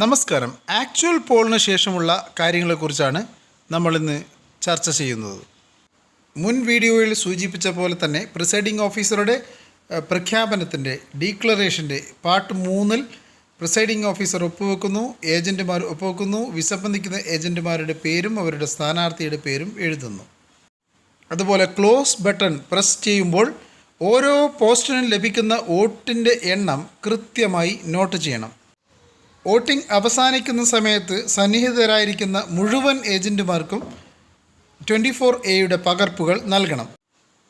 നമസ്കാരം. ആക്ച്വൽ പോളിന് ശേഷമുള്ള കാര്യങ്ങളെക്കുറിച്ചാണ് നമ്മളിന്ന് ചർച്ച ചെയ്യുന്നത്. മുൻ വീഡിയോയിൽ സൂചിപ്പിച്ച പോലെ തന്നെ പ്രിസൈഡിംഗ് ഓഫീസറുടെ പ്രഖ്യാപനത്തിന്റെ ഡീക്ലറേഷന്റെ പാർട്ട് മൂന്നിൽ പ്രിസൈഡിംഗ് ഓഫീസർ ഒപ്പുവെക്കുന്നു ഏജന്റുമാർ ഒപ്പുവെക്കുന്നു വിസംബന്ധിക്കുന്ന ഏജന്റുമാരുടെ പേരും അവരുടെ സ്ഥാനാർത്ഥിയുടെ പേരും എഴുതുന്നു. അതുപോലെ ക്ലോസ് ബട്ടൺ പ്രസ് ചെയ്യുമ്പോൾ ഓരോ പോസ്റ്റിനും ലഭിക്കുന്ന വോട്ടിന്റെ എണ്ണം കൃത്യമായി നോട്ട് ചെയ്യണം. വോട്ടിംഗ് അവസാനിക്കുന്ന സമയത്ത് സന്നിഹിതരായിരിക്കുന്ന മുഴുവൻ ഏജന്റുമാർക്കും ട്വന്റി ഫോർ എയുടെ പകർപ്പുകൾ നൽകണം.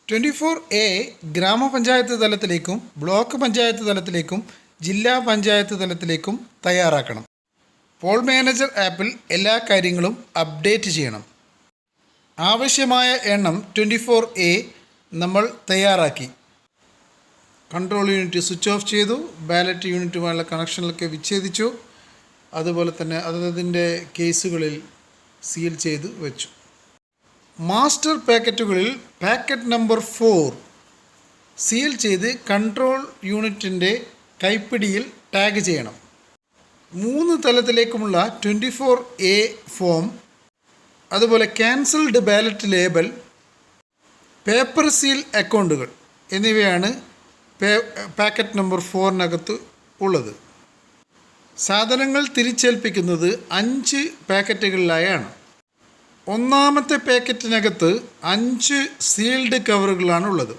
ട്വന്റി ഫോർ എ ഗ്രാമപഞ്ചായത്ത് തലത്തിലേക്കും ബ്ലോക്ക് പഞ്ചായത്ത് തലത്തിലേക്കും ജില്ലാ പഞ്ചായത്ത് തലത്തിലേക്കും തയ്യാറാക്കണം. പോൾ മാനേജർ ആപ്പിൽ എല്ലാ കാര്യങ്ങളും അപ്ഡേറ്റ് ചെയ്യണം. ആവശ്യമായ എണ്ണം ട്വന്റി ഫോർ എ നമ്മൾ തയ്യാറാക്കി. കൺട്രോൾ യൂണിറ്റ് സ്വിച്ച് ഓഫ് ചെയ്തു ബാലറ്റ് യൂണിറ്റുമായുള്ള കണക്ഷനിലൊക്കെ വിച്ഛേദിച്ചു അതുപോലെ തന്നെ അതതിന്റെ കേസുകളിൽ സീൽ ചെയ്ത് വെച്ചു. മാസ്റ്റർ പാക്കറ്റുകളിൽ പാക്കറ്റ് നമ്പർ ഫോർ സീൽ ചെയ്ത് കൺട്രോൾ യൂണിറ്റിന്റെ കൈപ്പിടിയിൽ ടാഗ് ചെയ്യണം. മൂന്ന് തലത്തിലേക്കുമുള്ള ട്വന്റി ഫോർ എ ഫോം അതുപോലെ cancelled ballot label paper seal അക്കൗണ്ടുകൾ എന്നിവയാണ് പാക്കറ്റ് നമ്പർ ഫോറിനകത്ത് ഉള്ളത്. സാധനങ്ങൾ തിരിച്ചേൽപ്പിക്കുന്നത് അഞ്ച് പാക്കറ്റുകളിലായാണ്. ഒന്നാമത്തെ പാക്കറ്റിനകത്ത് അഞ്ച് സീൽഡ് കവറുകളാണ് ഉള്ളത്.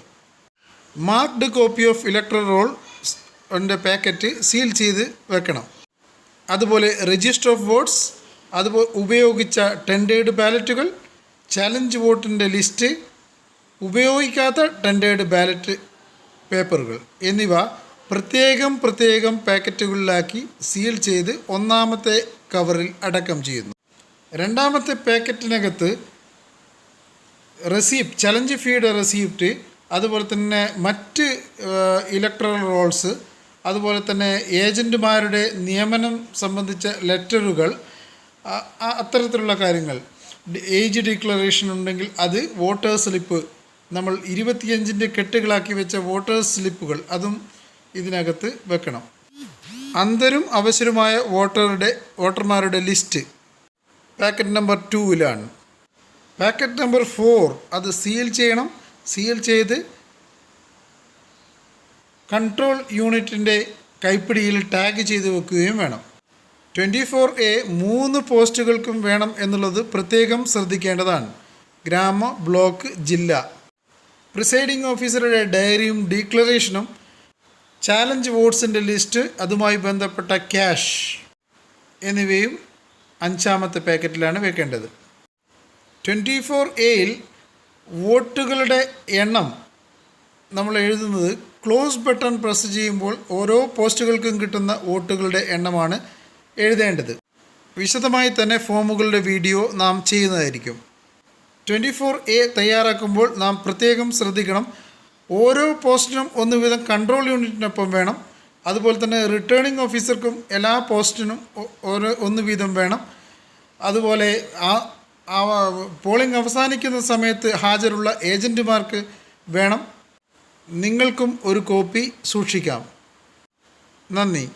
Marked copy of electoral roll packet seal ചെയ്ത് വെക്കണം. അതുപോലെ രജിസ്റ്റർ ഓഫ് വോട്ട്സ് അതുപോലെ ഉപയോഗിച്ച ടെൻഡേഡ് ബാലറ്റുകൾ ചലഞ്ച് വോട്ടിന്റെ ലിസ്റ്റ് ഉപയോഗിക്കാത്ത ടെൻഡേഡ് ബാലറ്റ് പേപ്പറുകൾ എന്നിവ പ്രത്യേകം പ്രത്യേകം പാക്കറ്റുകളിലാക്കി സീൽ ചെയ്ത് ഒന്നാമത്തെ കവറിൽ അടക്കം ചെയ്യുന്നു. രണ്ടാമത്തെ പാക്കറ്റിനകത്ത് റെസീപ്റ്റ് ചലഞ്ച് ഫീഡ് റെസീപ്റ്റ് അതുപോലെ തന്നെ മറ്റ് ഇലക്ട്രൽ റോൾസ് അതുപോലെ തന്നെ ഏജന്റുമാരുടെ നിയമനം സംബന്ധിച്ച ലെറ്ററുകൾ അത്തരത്തിലുള്ള കാര്യങ്ങൾ. ഏജ് ഡിക്ലറേഷൻ ഉണ്ടെങ്കിൽ അത് വോട്ടേഴ്സ് സ്ലിപ്പ് നമ്മൾ ഇരുപത്തിയഞ്ചിന്റെ കെട്ടുകളാക്കി വെച്ച വോട്ടേഴ്സ് സ്ലിപ്പുകൾ അതും ഇതിനകത്ത് വെക്കണം. അന്തരും അവശരുമായ വോട്ടറുടെ വോട്ടർമാരുടെ ലിസ്റ്റ് പാക്കറ്റ് നമ്പർ ടൂവിലാണ് പാക്കറ്റ് നമ്പർ ഫോർ അത് സീൽ ചെയ്യണം. സീൽ ചെയ്ത് കൺട്രോൾ യൂണിറ്റിന്റെ കൈപ്പിടിയിൽ ടാഗ് ചെയ്ത് വെക്കുകയും വേണം. ട്വന്റി ഫോർ എ മൂന്ന് പോസ്റ്റുകൾക്കും വേണം എന്നുള്ളത് പ്രത്യേകം ശ്രദ്ധിക്കേണ്ടതാണ്. ഗ്രാമ ബ്ലോക്ക് ജില്ല. പ്രിസൈഡിംഗ് ഓഫീസറുടെ ഡയറിയും ഡിക്ലറേഷനും ചാലഞ്ച് വോട്ട്സിന്റെ ലിസ്റ്റ് അതുമായി ബന്ധപ്പെട്ട ക്യാഷ് എന്നിവയും അഞ്ചാമത്തെ പാക്കറ്റിലാണ് വെക്കേണ്ടത്. ട്വന്റി ഫോർ എയിൽ വോട്ടുകളുടെ എണ്ണം നമ്മൾ എഴുതുന്നത് ക്ലോസ് ബട്ടൺ പ്രസ് ചെയ്യുമ്പോൾ ഓരോ പോസ്റ്റുകൾക്കും കിട്ടുന്ന വോട്ടുകളുടെ എണ്ണമാണ് എഴുതേണ്ടത്. വിശദമായി തന്നെ ഫോമുകളുടെ വീഡിയോ നാം ചെയ്യുന്നതായിരിക്കും. ട്വന്റി ഫോർ എ തയ്യാറാക്കുമ്പോൾ നാം പ്രത്യേകം ശ്രദ്ധിക്കണം. ഓരോ പോസ്റ്റിനും ഒന്ന് വീതം കൺട്രോൾ യൂണിറ്റിനൊപ്പം വേണം. അതുപോലെ തന്നെ റിട്ടേണിംഗ് ഓഫീസർക്കും എല്ലാ പോസ്റ്റിനും ഓരോ ഒന്ന് വീതം വേണം. അതുപോലെ ആ പോളിംഗ് അവസാനിക്കുന്ന സമയത്ത് ഹാജരുള്ള ഏജന്റുമാർക്ക് വേണം. നിങ്ങൾക്കും ഒരു കോപ്പി സൂക്ഷിക്കാം. നന്ദി.